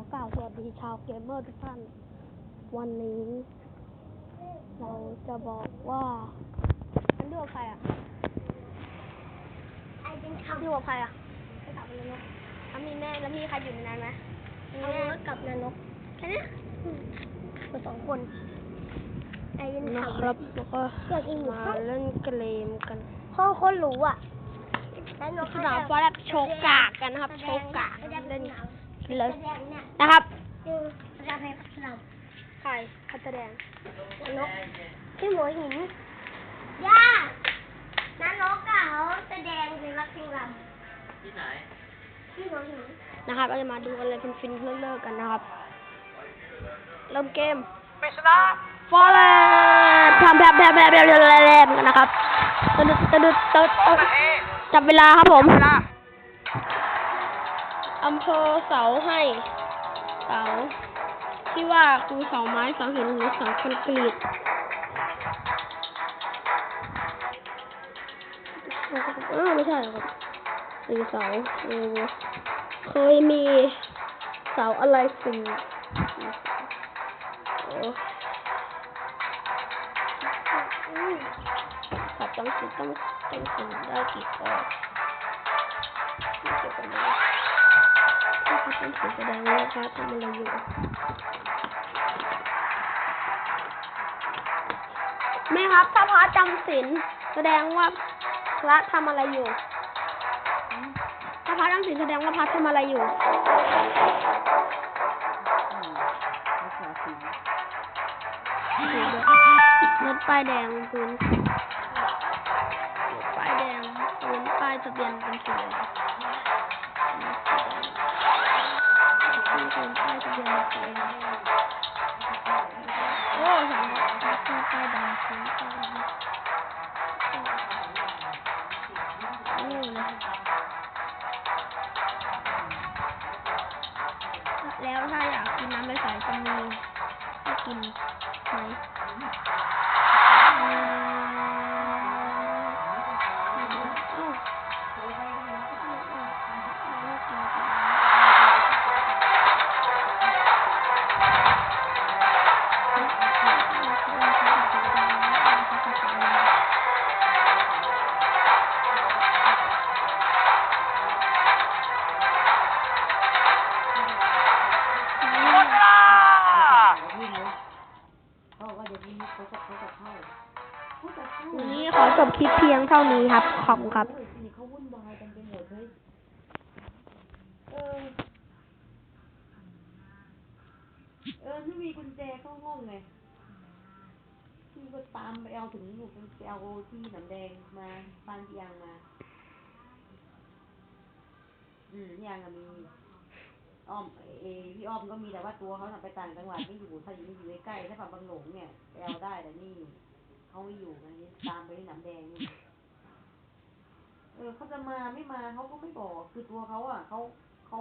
อกล่าวสวัสดีชาวเกมเมอร์ทุกท่าน วันนี้ เราจะบอกว่าอันเลือกใครอะไอ้เป็นพี่บอกใครอะไปถามมันเลยอะมีแม่แล้วมีใครอยู่ในนั้นไหมมีเอาแม่รถกับนรกแค่เนี้ยมาสองคนไอ้ยันนะทำครับแล้วก็อยากอินอยู่มาห้องเล่นเกมกันห้องคนหรูอะแล้วนกสนามฟ้าแลบโชว์กากกันนะครับโชว์กากแสดงเล่นหนัง เลยแสดงเนี่ยนะครับคือแสดงให้พัฒนาใครพัดแสดงนกที่หัวหินย่าน้านกอะเขาแสดงในรักเพลงรำที่ไหนที่หัวหินนะครับเราจะมาดูอะไรฟินๆเลิกๆกันนะครับเริ่มเกมปริศนาฟอร์เรสทำแบบแบบแบบแบบแบบแบบกันนะครับตึ๊ดตึ๊ดตึ๊ดตึ๊ดนาทีจับเวลาครับผมเวลา อำเภอเสาให้ เสา ที่ว่าคือเสาไม้เสาหินหรือเสาคอนกรีตเออไม่ใช่หรอกครับสีเสาเออเคยมีเสาอะไรสี่โอ้ขับต้องสิต้องต้องสิได้กี่ข้อไม่เกี่ยวกับนี้ถ้า เขาต้องสิแสดงว่าเขาทำอะไรอยู่แม่ครับ ถ้าพระจำศีลแสดงว่าพระทำอะไรอยู่ ถ้าพระจำศีลแสดงว่าพระทำอะไรอยู่รถป้ายแดงพื้นรถป้ายแดงพื้นป้ายทะเบียนเป็นสีอะไร แล้วถ้าอยากกินน้ำใสๆจะมีให้กินไหมหม วันนี้ขอจบคลิปเพียงเท่านี้ครับ ขอบคุณครับเออ เออที่มีกุญแจเข้าห้องไงพี่ก็ตามไปเอาถึงหนูไปเอาที่หนำแดงมาบ้านพี่ยางมา อืมพี่ยางอะมี อ้อมเอพี่อ้อมก็มีแต่ว่าตัวเขาน่ะไปต่างจังหวัดไม่อยู่ถ้าอยู่ไม่อยู่ใกล้ๆถ้าฝั่งบางหลงเนี่ยไปเอาได้แต่นี่เขาไม่อยู่ไงตามไปที่หนำแดงนี่เออเขาจะมาไม่มาเขาก็ไม่บอกคือตัวเขาอะเขาเขา